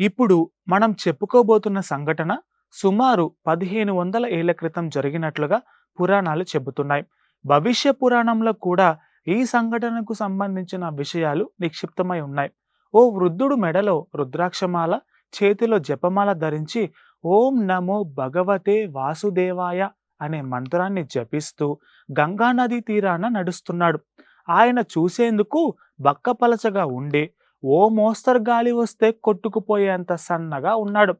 ఇప్పుడు మనం చెప్పుకోబోతున్న సంఘటన సుమారు పదిహేను వందల ఏళ్ళ క్రితం జరిగినట్లుగా పురాణాలు చెబుతున్నాయి. భవిష్య పురాణంలో కూడా ఈ సంఘటనకు సంబంధించిన విషయాలు నిక్షిప్తమై ఉన్నాయి. ఓ వృద్ధుడు మెడలో రుద్రాక్షమాల చేతిలో జపమాల ధరించి ఓం నమో భగవతే వాసుదేవాయ అనే మంత్రాన్ని జపిస్తూ గంగానది తీరాన నడుస్తున్నాడు. ఆయన చూసేందుకు బక్కపలచగా ఉండే ఓ మోస్తరు గాలి వస్తే కొట్టుకుపోయేంత సన్నగా ఉన్నాడు.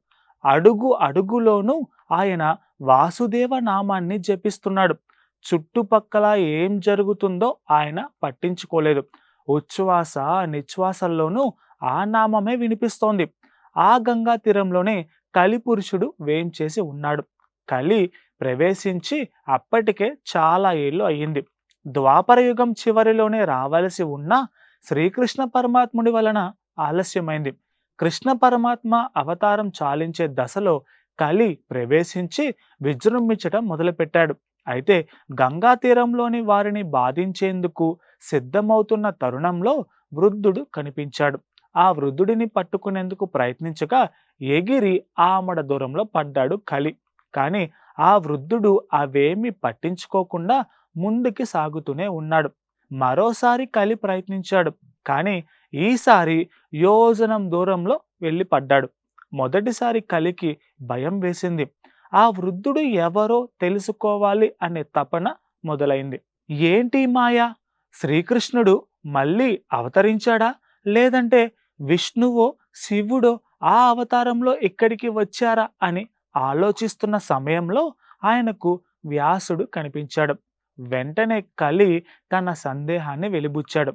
అడుగు అడుగులోనూ ఆయన వాసుదేవ నామాన్ని జపిస్తున్నాడు. చుట్టుపక్కల ఏం జరుగుతుందో ఆయన పట్టించుకోలేదు. ఉచ్ఛ్వాస నిశ్వాసల్లోనూ ఆ నామమే వినిపిస్తోంది. ఆ గంగా తీరంలోనే కలి పురుషుడు వేంచేసి ఉన్నాడు. కలి ప్రవేశించి అప్పటికే చాలా ఏళ్ళు అయ్యింది. ద్వాపరయుగం చివరిలోనే రావలసి ఉన్న శ్రీకృష్ణ పరమాత్ముడి వలన ఆలస్యమైంది. కృష్ణ పరమాత్మ అవతారం చాలించే దశలో కలి ప్రవేశించి విజృంభించటం మొదలుపెట్టాడు. అయితే గంగా తీరంలోని వారిని బాధించేందుకు సిద్ధమవుతున్న తరుణంలో వృద్ధుడు కనిపించాడు. ఆ వృద్ధుడిని పట్టుకునేందుకు ప్రయత్నించగా ఎగిరి ఆమడ దూరంలో పడ్డాడు కలి. కానీ ఆ వృద్ధుడు అవేమి పట్టించుకోకుండా ముందుకి సాగుతూనే ఉన్నాడు. మరోసారి కలి ప్రయత్నించాడు. కానీ ఈసారి యోజనం దూరంలో వెళ్ళి పడ్డాడు. మొదటిసారి కలికి భయం వేసింది. ఆ వృద్ధుడు ఎవరో తెలుసుకోవాలి అనే తపన మొదలైంది. ఏంటి మాయా? శ్రీకృష్ణుడు మళ్ళీ అవతరించాడా? లేదంటే విష్ణువో శివుడో ఆ అవతారంలో ఇక్కడికి వచ్చారా అని ఆలోచిస్తున్న సమయంలో ఆయనకు వ్యాసుడు కనిపించాడు. వెంటనే కలి తన సందేహాన్ని వెలిబుచ్చాడు.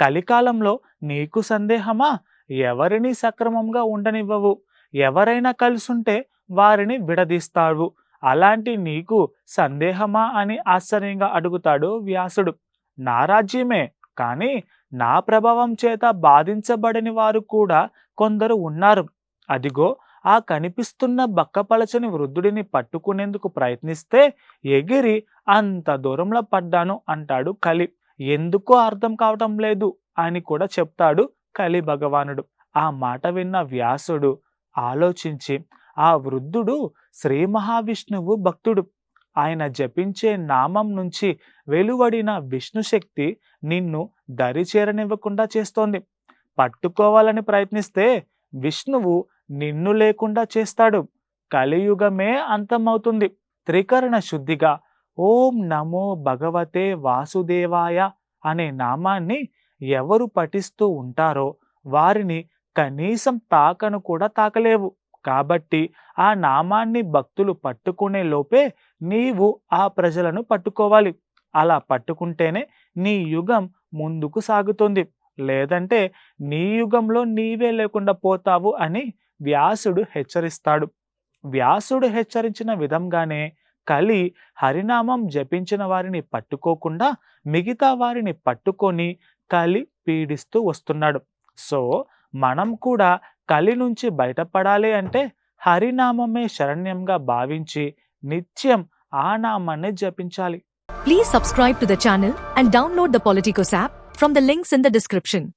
కలికాలంలో నీకు సందేహమా? ఎవరిని సక్రమంగా ఉండనివ్వవు. ఎవరైనా కలుసుంటే వారిని విడదీస్తాడు అలాంటి నీకు సందేహమా అని ఆశ్చర్యంగా అడుగుతాడు వ్యాసుడు. నా రాజ్యమే కానీ నా ప్రభావం చేత బాధించబడని వారు కూడా కొందరు ఉన్నారు. అదిగో ఆ కనిపిస్తున్న బక్కపలచని వృద్ధుడిని పట్టుకునేందుకు ప్రయత్నిస్తే ఎగిరి అంత దూరంలో పడ్డాను అంటాడు కలి. ఎందుకో అర్థం కావటం లేదు అని కూడా చెప్తాడు కలి భగవానుడు. ఆ మాట విన్న వ్యాసుడు ఆలోచించి ఆ వృద్ధుడు శ్రీ మహావిష్ణువు భక్తుడు. ఆయన జపించే నామం నుంచి వెలువడిన విష్ణు శక్తి నిన్ను దరి చేరనివ్వకుండా చేస్తోంది. పట్టుకోవాలని ప్రయత్నిస్తే విష్ణువు నిన్ను లేకుండా చేస్తాడు. కలియుగమే అంతమవుతుంది. త్రికరణ శుద్ధిగా ఓం నమో భగవతే వాసుదేవాయ అనే నామాన్ని ఎవరు పఠిస్తూ ఉంటారో వారిని కనీసం తాకను కూడా తాకలేవు. కాబట్టి ఆ నామాన్ని భక్తులు పట్టుకునే లోపే నీవు ఆ ప్రజలను పట్టుకోవాలి. అలా పట్టుకుంటేనే నీ యుగం ముందుకు సాగుతుంది. లేదంటే నీ యుగంలో నీవే లేకుండా పోతావు అని వ్యాసుడు హెచ్చరిస్తాడు. వ్యాసుడు హెచ్చరించిన విధంగానే కలి హరినామం జపించిన వారిని పట్టుకోకుండా మిగతా వారిని పట్టుకొని కలి పీడిస్తూ వస్తున్నాడు. సో మనం కూడా కలి నుంచి బయటపడాలి అంటే హరినామమే శరణ్యంగా భావించి నిత్యం ఆ నామాన్ని జపించాలి. Please subscribe to the channel and download the Politikos app from the links in the description